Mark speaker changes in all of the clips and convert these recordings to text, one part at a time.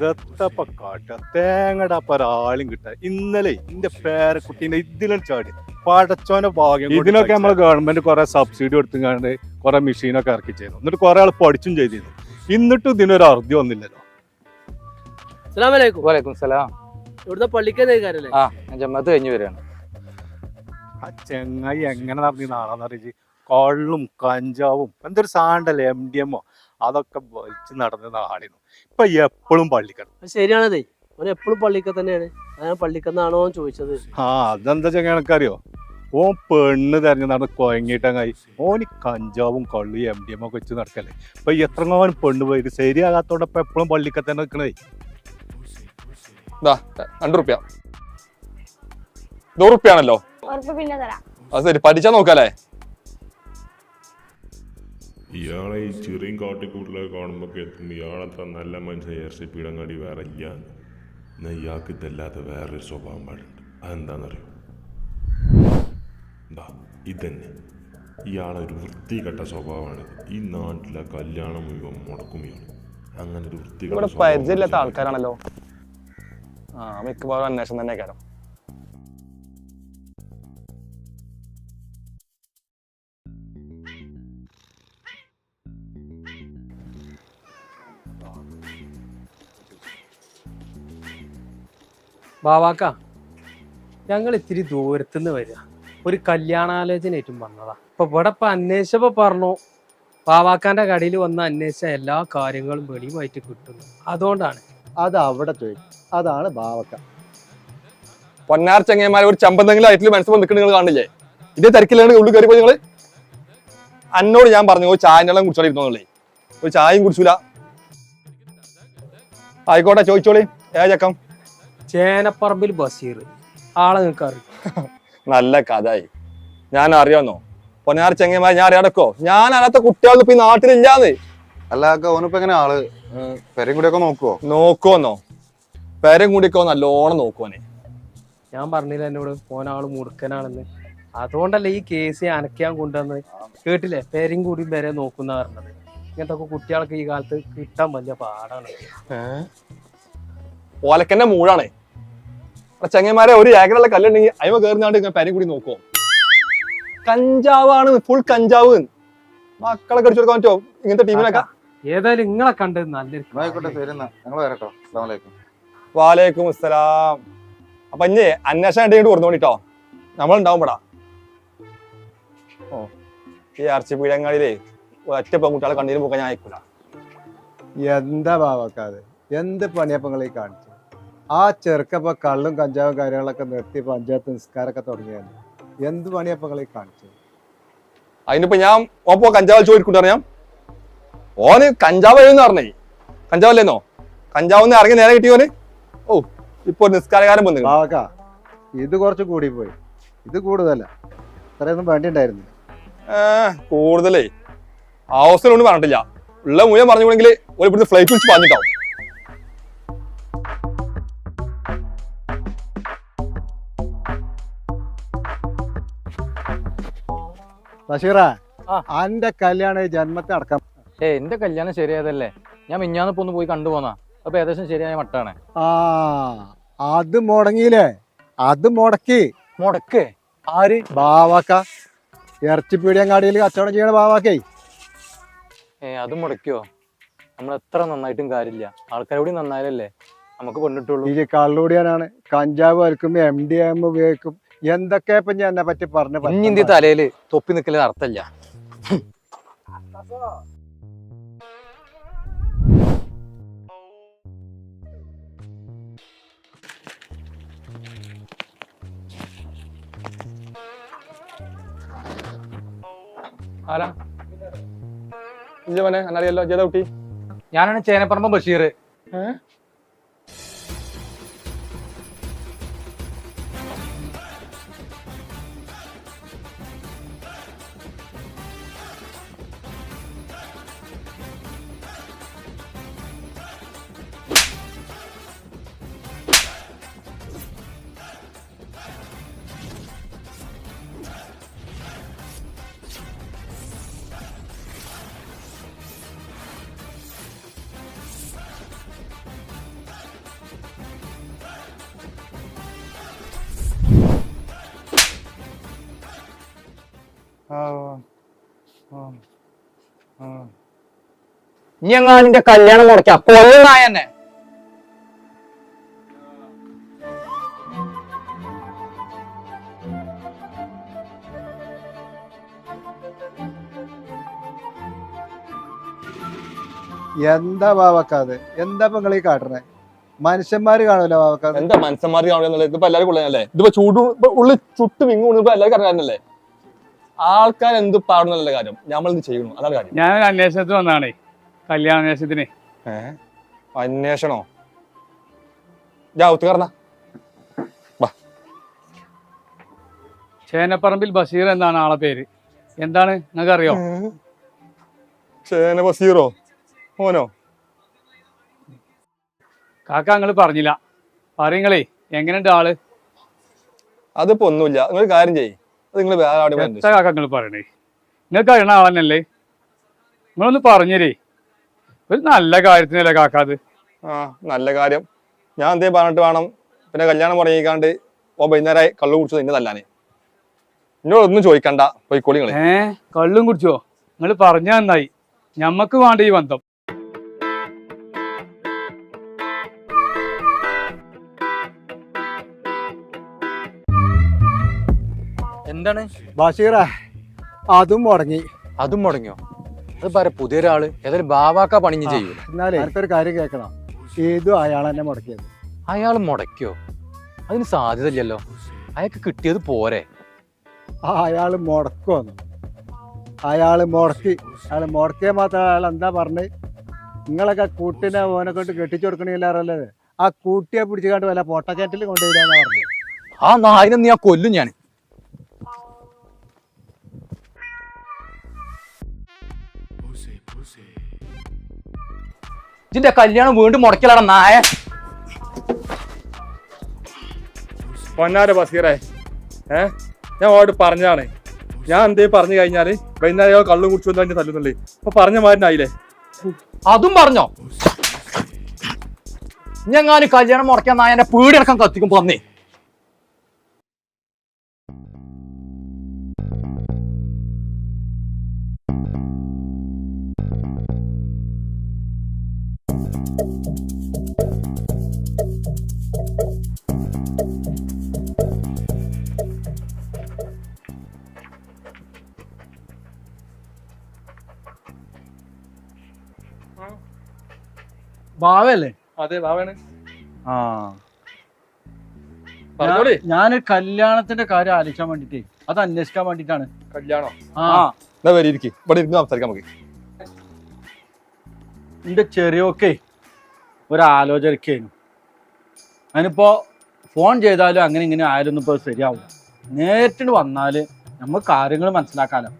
Speaker 1: ദത്തപ്പ കാട്ട. തേങ്ങട ഒരാളും കിട്ടാ. ഇന്നലെ എന്റെ പേരക്കുട്ടീന്റെ ഇതിലും ചാടി. പടച്ചോന്റെ ഭാഗ്യം ഇതിനൊക്കെ നമ്മൾ ഗവൺമെന്റ് കുറെ സബ്സിഡി കൊടുത്തുകൊണ്ട് കുറെ മെഷീനൊക്കെ ഇറക്കി ചെയ്തു. എന്നിട്ട് കുറെ ആൾ പഠിച്ചും ചെയ്തിരുന്നു. എന്നിട്ടും ഇതിനൊരു അറുതി വന്നില്ലല്ലോ.
Speaker 2: അസ്സലാമലൈക്കും
Speaker 3: വലൈക്കും സലാം.
Speaker 2: ഇവിടുത്തെ
Speaker 3: ആ ഞാൻ ജമ്മത്ത് കഴിഞ്ഞ് വരികയാണ്
Speaker 1: ആ ചെങ്ങായി എങ്ങനെ നടന്നി നാളെന്ന് അറിയിച്ച്. കള്ളും കഞ്ചാവും എന്തൊരു സാണ്ടല്ലേ എം ഡി എമ്മോ അതൊക്കെ വലിച്ചു നടന്ന നാടിന്നു ഇപ്പൊ എപ്പോഴും പള്ളിക്കണം
Speaker 2: അത് ശരിയാണതേ. അവൻ എപ്പോഴും പള്ളിക്ക തന്നെയാണ്. ഞാൻ പള്ളിക്കന്നാണോ ചോദിച്ചത്.
Speaker 1: ആ അതെന്താ ചെങ്ങ എനക്കറിയോ? ഓൻ പെണ്ണ് തെരഞ്ഞു നടന്ന് കൊയങ്ങിയിട്ടങ്ങായി. ഓന് കഞ്ചാവും കള്ളു എം ഡി എം ഒക്കെ വെച്ച് നടക്കല്ലേ. ഇപ്പൊ എത്രങ്ങാനും പെണ്ണ് പോയിട്ട് ശരിയാകാത്തോടൊപ്പം എപ്പോഴും പള്ളിക്ക തന്നെ നിൽക്കണേ
Speaker 4: രണ്ട് റുപ്യ.
Speaker 5: പിന്നെ തരാം.
Speaker 4: അത് ശരി പഠിച്ചാ നോക്കാല്ലേ?
Speaker 6: ഇയാളെ ഈ ചെറിയും കാട്ടിക്കൂട്ടിലൊക്കെ കാണുമ്പോൾ എത്തും ഇയാളത്ര നല്ല മനുഷ്യൻ പിയുടെ പീടങ്ങാടി വേറെ ഇല്ല എന്നാൽ ഇയാൾക്ക് ഇതല്ലാത്ത വേറൊരു സ്വഭാവം പാടുണ്ട്. അതെന്താണെന്നറിയോ എന്താ ഇതന്നെ. ഇയാളൊരു വൃത്തികെട്ട സ്വഭാവമാണ്. ഈ നാട്ടിലെ കല്യാണം മുഴുവൻ മുടക്കും ഇയാൾ അങ്ങനെ ഒരു വൃത്തികെട്ട
Speaker 4: പരിചയമില്ലാത്ത ആൾക്കാരാണല്ലോ. ആ മിക്കവാറും അന്വേഷണം തന്നെ കാരണം
Speaker 2: ബാവാക്ക ഞങ്ങൾ ഇത്തിരി ദൂരത്തുനിന്ന് വരിക. ഒരു കല്യാണാലോചനയായിട്ടും വന്നതാ. അപ്പൊ ഇവിടെ ഇപ്പൊ അന്വേഷിച്ചപ്പോ പറഞ്ഞു ബാവാക്കാന്റെ കടയിൽ വന്ന് അന്വേഷിച്ച എല്ലാ കാര്യങ്ങളും വെളിയുമായിട്ട് കിട്ടുന്നു. അതുകൊണ്ടാണ്.
Speaker 7: അത് അവിടെ ചോദിക്കും അതാണ് ബാവാക്ക.
Speaker 4: പൊന്നാർ ചെങ്ങന്മാരെ ഒരു ചമ്പന്തെങ്കിലും ആയിട്ട് മനസ്സിൽ നിൽക്കുന്ന നിങ്ങൾ കാണില്ലേ? ഇതേ തിരക്കിലാണ് ഉള്ളിൽ കയറി പോയി നിങ്ങൾ? അന്നോട് ഞാൻ പറഞ്ഞു ഒരു ചായനെല്ലാം കുടിച്ചോളിരുന്നോളേ ഒരു ചായയും കുടിച്ചൂല? ആയിക്കോട്ടെ ചോദിച്ചോളി. ഏ ചക്കം?
Speaker 2: ചേനപ്പറമ്പിൽ ബഷീർ ആളെ നിങ്ങൾക്ക് അറിയും?
Speaker 4: നല്ല കഥായി ഞാൻ അറിയാന്നോ? പൊന്നാർ ചെങ്ങന്മാർ ഞാൻ അറിയാടക്കോ ഞാൻ അല്ലാത്ത കുട്ടികളൊന്നും ഇപ്പൊ ഈ നാട്ടിലില്ലാന്ന്.
Speaker 8: അല്ല ഓനിപ്പോ എങ്ങനെ ആൾ? പെരയും കൂടിയൊക്കെ നോക്കുവോ?
Speaker 4: നോക്കുവന്നോ? പേരും കൂടിക്കോ നല്ലോണം നോക്കുവോനെ
Speaker 2: ഞാൻ പറഞ്ഞില്ല എന്നോട്? ഓനാൾ മുടുക്കനാണെന്ന് അതുകൊണ്ടല്ലേ ഈ കേസ് അനക്കാൻ കൊണ്ടുവന്ന് കേട്ടില്ലേ? പേരും കൂടി വരെ നോക്കുന്ന പറഞ്ഞത്. ഇങ്ങനത്തെ ഒക്കെ കുട്ടികൾക്ക് ഈ കാലത്ത് കിട്ടാൻ വലിയ പാടാണ്.
Speaker 4: ഓലക്കന്റെ മൂടാണ്. ചെങ്ങന്മാരെ ഒരു ഏക്കറുള്ള കല്ലുണ്ടെങ്കിൽ അയമ കയറുന്നാണ്ട് ഇങ്ങനെ പരി കൂടി നോക്കുവോ? കഞ്ചാവാണ് ഫുൾ കഞ്ചാവ്. മക്കളെ കടിച്ചു കൊടുക്കാൻ പറ്റുമോ ഇങ്ങനത്തെ ടീമിനൊക്കെ
Speaker 2: ഏതായാലും നിങ്ങളെ
Speaker 8: കണ്ടത് നല്ല
Speaker 4: വാലേക്കും അസ്സലാം. അപ്പൊ ഇഞ്ഞേ അന്വേഷണം ഉണ്ടെങ്കിൽ കൊടുത്തോണ്ടിട്ടോ നമ്മളുണ്ടാവും പടാ ഓ. ഈ ഇറച്ചി പീഠങ്ങളിലേ ഒറ്റ പെൺകുട്ടികളെ കണ്ണീര് പോക്കാൻ ഞാൻ അയക്കൂല.
Speaker 7: എന്താ ഭാവക്കാതെ എന്ത് പണിയപ്പങ്ങളെ കാണിച്ചു? ആ ചെറുക്കപ്പോൾ കള്ളും കഞ്ചാവും കാര്യങ്ങളൊക്കെ നിർത്തി പഞ്ചായത്ത് നിസ്കാരമൊക്കെ തുടങ്ങിയാണ് എന്ത് പണിയപ്പ കളി കാണിച്ചത്? കാണിച്ചു
Speaker 4: അതിനിപ്പോ ഞാൻ ഓപ്പോ കഞ്ചാവ് ചോദിക്കൂട്ടാ ഞാൻ. ഓന് കഞ്ചാവ് എന്ന് പറഞ്ഞേ. കഞ്ചാവല്ലേന്നോ കഞ്ചാവ് ഇറങ്ങി നേരെ കിട്ടിയോന് ഓ ഇപ്പൊ നിസ്കാരകാരം വന്നു
Speaker 7: ഇത് കുറച്ച് കൂടി പോയി ഇത് കൂടുതല. ഇത്രയൊന്നും വേണ്ടിണ്ടായിരുന്നു
Speaker 4: കൂടുതലേ. അവസരമൊന്നും പറഞ്ഞിട്ടില്ല. ഉള്ള മുഴുവൻ പറഞ്ഞുകൊണ്ടെങ്കിൽ ഒരു ഇവിടുന്ന് ഫ്ലൈറ്റ് വിളിച്ച് പറഞ്ഞിട്ടാവും.
Speaker 7: ബഷീറ. അന്റെ കല്യാണ ജന്മത്തെ അടക്കം.
Speaker 3: ഏ എന്റെ കല്യാണം ശരിയായതല്ലേ? ഞാൻ മിഞ്ഞാന്ന് ഇപ്പൊ ഒന്ന് പോയി കണ്ടുപോന്നാ അപ്പൊ ഏകദേശം ശരിയായ മട്ടാണ്
Speaker 7: ആ അത് മുടങ്ങിയില്ലേ? അത് മുടക്കി.
Speaker 3: മുടക്കേ? ആര്?
Speaker 7: ബാവാക്ക. ഇറച്ചിപ്പീടിയങ്ങാടിയിൽ കച്ചവടം ചെയ്യണ ബാവാക്കേ.
Speaker 3: ഏ അത് മുടക്കിയോ? നമ്മൾ എത്ര നന്നായിട്ടും കാര്യമില്ല. ആൾക്കാരോടി നന്നായാലല്ലേ നമുക്ക് കൊണ്ടിട്ടുള്ളൂ
Speaker 7: ഈ കള്ളുടിയാനാണ്. കഞ്ചാവ് വലിക്കും എം ഡി എം ഉപയോഗിക്കും. എന്തൊക്കെ ഇപ്പൊ ഞാൻ എന്നെ പറ്റി പറഞ്ഞു
Speaker 3: ഇന്ത്യ തലയിൽ തൊപ്പി നിക്കൽ അർത്ഥമില്ല
Speaker 4: ആരാ? ഇഞ്ചവനെ എന്നറിയല്ലോ ജേതാ കുട്ടി.
Speaker 3: ഞാനാണ് ചേനപ്പറമ്പ് ബഷീർ. ഇനി എങ്ങാനിന്റെ കല്യാണം മുടക്കാം തന്നെ
Speaker 7: എന്താ ബാവക്കാത്? എന്താ ഇപ്പൊ നിങ്ങൾ ഈ കാട്ടണേ? മനുഷ്യന്മാര് കാണൂല ബാവക്കാത്?
Speaker 4: എന്താ കാണൂല കാണുന്നത് ഇതിപ്പോ എല്ലാവരും കൊള്ളാനല്ലേ? ഇതിപ്പോ ചൂട് ഇപ്പൊ ഉള്ളിൽ ചുട്ട് വിങ്ങു ഇപ്പൊ എല്ലാവർക്കും അറിയാനല്ലേ ആൾക്കാർ എന്ത് പാടുന്നുള്ള കാര്യം നമ്മൾ ഇത് ചെയ്യുന്നു. അതാണ് കാര്യം.
Speaker 5: ഞാൻ അന്വേഷണത്തിന് വന്നാണ്. കല്യാണ അന്വേഷണത്തിന്.
Speaker 4: ഏഹ് അന്വേഷണോ? ഞാൻ ഒത്തുകാരണ
Speaker 5: ചേനപ്പറമ്പിൽ ബഷീർ എന്നാണ് ആളെ പേര്. എന്താണ്? നിങ്ങൾക്ക് അറിയോ
Speaker 4: ചേന ബഷീറോ? ഓനോ
Speaker 5: കാക്ക നിങ്ങൾ പറഞ്ഞില്ല. പറയുങ്ങളേ എങ്ങനെയുണ്ട് ആൾ?
Speaker 4: അതിപ്പോ ഒന്നുമില്ല. നിങ്ങൾ കാര്യം ചെയ്യ്. നിങ്ങൾ
Speaker 5: നിങ്ങൾ പറയണേ? നിങ്ങൾക്ക് അറിയണ ആളെന്നല്ലേ? നിങ്ങളൊന്ന് പറഞ്ഞേരേ. ഒരു നല്ല കാര്യത്തിനല്ലേ കാക്കാത്
Speaker 4: ആ നല്ല കാര്യം. ഞാൻ എന്തേ പറഞ്ഞിട്ട് വേണം. പിന്നെ കല്യാണം മുടങ്ങിക്കാണ്ട് ഓ വൈകുന്നേരമായി കള്ളു കുടിച്ചു നിന്നെ തല്ലാനേ. എന്നോട് ഒന്നും ചോദിക്കണ്ട. പോയിക്കോളി
Speaker 5: ഏ കള്ളും കുടിച്ചോ? നിങ്ങൾ പറഞ്ഞ നന്നായി. ഞമ്മക്ക് വേണ്ട ഈ ബന്ധം.
Speaker 3: എന്താണ്?
Speaker 7: ബാഷീറ അതും മുടങ്ങി.
Speaker 3: അതും മുടങ്ങിയോ? അത് പറ പുതിയൊരാൾ. ഏതായാലും ബാവാക്ക പണിഞ്ഞ് ചെയ്യൂ
Speaker 7: എന്നാലേ എനിക്കൊരു കാര്യം കേൾക്കണം. ഏതും അയാൾ തന്നെ മുടക്കിയത്?
Speaker 3: അയാൾ മുടക്കിയോ? അതിന് സാധ്യതയില്ലല്ലോ. അയാൾക്ക് കിട്ടിയത് പോരെ?
Speaker 7: ആ അയാൾ മുടക്കുവന്നു അയാൾ മുടക്കി. അയാൾ മുടക്കിയ മാത്രം അയാൾ എന്താ പറഞ്ഞ്? നിങ്ങളൊക്കെ കൂട്ടിനെ ഓനെ കൊണ്ട് കെട്ടിച്ചു കൊടുക്കണില്ലാറല്ലേ ആ കൂട്ടിയെ പിടിച്ചു കണ്ട് വല്ല പൊട്ടക്കേറ്റിൽ കൊണ്ടുപോയില്ലാന്ന് പറഞ്ഞു.
Speaker 3: ആ നായിനെ നീ ആ കൊല്ലും ഞാൻ ഇതിന്റെ കല്യാണം വീണ്ടും മുടക്കിലാണ് നായ.
Speaker 4: പൊന്നാര ബസീറേ. ഏ? ഞാൻ ഓട് പറഞ്ഞാണ് ഞാൻ എന്തേ പറഞ്ഞു കഴിഞ്ഞാൽ വൈകുന്നേരം കള്ളു കുടിച്ചു തന്നെ തല്ലുന്നുള്ളേ. അപ്പൊ പറഞ്ഞ മാറിനായില്ലേ
Speaker 3: അതും പറഞ്ഞോ. ഞങ്ങാനും കല്യാണം മുടക്കാൻ നായ എന്റെ പീടിയടക്കം കത്തിക്കും പന്നി.
Speaker 4: അതെ ബാബാണ്
Speaker 9: ആ. ഞാൻ കല്യാണത്തിന്റെ കാര്യം ആലോചിക്കാൻ വേണ്ടിട്ടേ. അത് അന്വേഷിക്കാൻ വേണ്ടിട്ടാണ്.
Speaker 4: കല്യാണം?
Speaker 9: ആ.
Speaker 4: എന്നാ വരി ഇരിക്കും. ഇവിടെ ഇരുന്ന് സംസാരിക്കാം നമുക്ക്.
Speaker 9: എന്റെ ചെറിയൊക്കെ ഒരു ആലോചനക്കായിരുന്നു അതിനിപ്പോ ഫോൺ ചെയ്താലും അങ്ങനെ ഇങ്ങനെ ആയാലൊന്നും ഇപ്പൊ ശരിയാവും നേരിട്ട് വന്നാൽ നമുക്ക് കാര്യങ്ങൾ മനസ്സിലാക്കാലോ.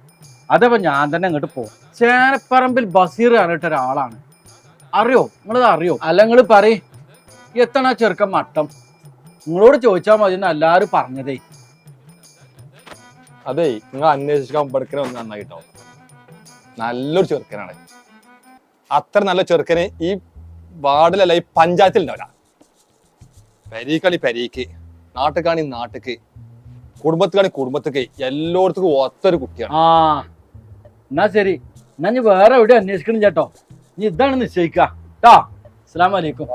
Speaker 9: അതപ്പോ ഞാൻ തന്നെ അങ്ങോട്ട് പോകും ചേനപ്പറമ്പിൽ ബസീർ പറഞ്ഞിട്ട് ഒരാളാണ് അറിയോ? നിങ്ങളത് അറിയോ? അല്ല നിങ്ങൾ പറയും. എത്തണ ചെറുക്കൻ മട്ടം? നിങ്ങളോട് ചോദിച്ചാൽ മതി എന്ന് എല്ലാവരും പറഞ്ഞതേ.
Speaker 4: അതെ നിങ്ങൾ അന്വേഷിക്കാൻ പഠിക്കണ ഒന്ന് നന്നായിട്ടോ. നല്ലൊരു ചെറുക്കനാണ്. അത്ര നല്ല ചെറുക്കന് ഈ വാർഡിലല്ല ഈ പഞ്ചായത്തിൽ ഉണ്ടാവില്ല പരീക്ക് പെരീക്ക് നാട്ടുകാണി നാട്ടുക്ക് കുടുംബത്തുകാണി കുടുംബത്തേക്ക് എല്ലായിടത്തും ഒത്തൊരു കുട്ടിയാണ്.
Speaker 9: ആ എന്നാ ശരി. എന്നാ ഞാൻ വേറെ എവിടെ അന്വേഷിക്കണം ചേട്ടോ നീ ഇതാണ് നിശ്ചയിക്കുക കേട്ടോ അസ്സാം വലൈക്കും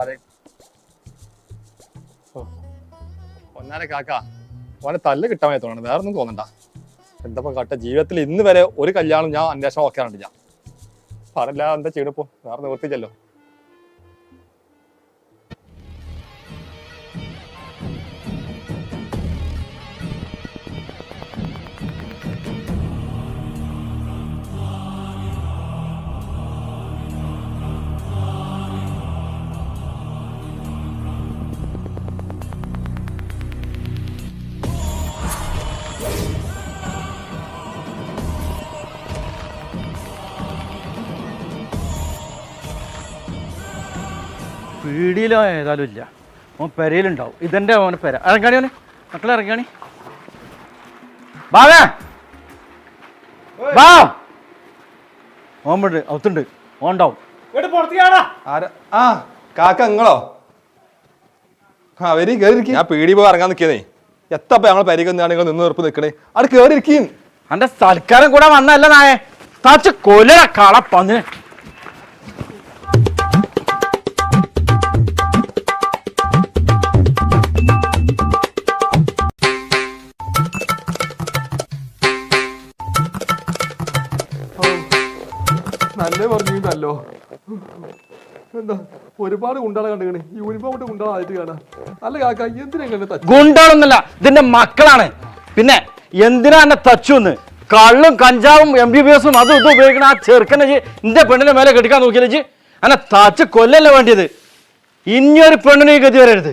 Speaker 4: ഒന്നാല കാക്ക. ഓനെ തല്ല് കിട്ടാൻ തോന്നണം. വേറെ ഒന്നും തോന്നണ്ട. എന്താ കാട്ട? ജീവിതത്തിൽ ഇന്ന് വരെ ഒരു കല്യാണം ഞാൻ അന്വേഷണം നോക്കാറുണ്ട് ഞാൻ. പറയില്ല എന്താ ചെയ്യണിപ്പോ വേറെ നിവർത്തിച്ചല്ലോ
Speaker 9: പീടിയിലോ ഏതായാലും ഇല്ല. ഓൻ പെരയിലുണ്ടാവും. ഇതെന്റെ ഓനെ പെര. ഇറങ്ങാണി ഓനെ? മക്കളെ ഇറങ്ങാണി? ബാവേ! ബാ! ഓമ്പുണ്ട് അവത്തുണ്ട് ഓൻ ഉണ്ടാവും.
Speaker 4: ആരാ? ആ കാക്ക നിങ്ങളോ ആ വരി കയറി ഞാൻ പീടി പോയി ഇറങ്ങാൻ നിൽക്കുന്നേ എത്തപ്പോ ഞങ്ങൾ പരിഗണന നിങ്ങൾ നിന്ന് ഉറപ്പ് നിൽക്കണേ അവിടെ കയറി ഇരിക്കും
Speaker 9: അന്റെ സൽക്കാരം കൂടെ വന്നല്ല നായേ. താച്ച് കൊല കാള
Speaker 10: നല്ല ഒരുപാട് ഗുണ്ടാളെ കണ്ടുകണ് യൂണിഫോം ഇട്ട് ഗുണ്ടാളായിട്ട് കാണാ. അല്ല കാക്ക എന്തിനാ
Speaker 9: ഗുണ്ടാളൊന്നല്ല ഇതിന്റെ മക്കളാണ്. പിന്നെ എന്തിനാ എന്നെ തച്ചുന്ന്? കള്ളും കഞ്ചാവും എം ബി ബി എസും അതും ഇതും ഉപയോഗിക്കണ ആ ചെറുക്കനെ എന്റെ പെണ്ണിന്റെ മേലെ കെട്ടിക്കാൻ നോക്കിയില്ലേ എന്നെ തച്ച് കൊല്ലല്ലേ വേണ്ടിയത്? ഇനിയൊരു പെണ്ണിനെ ഗതി വരരുത്.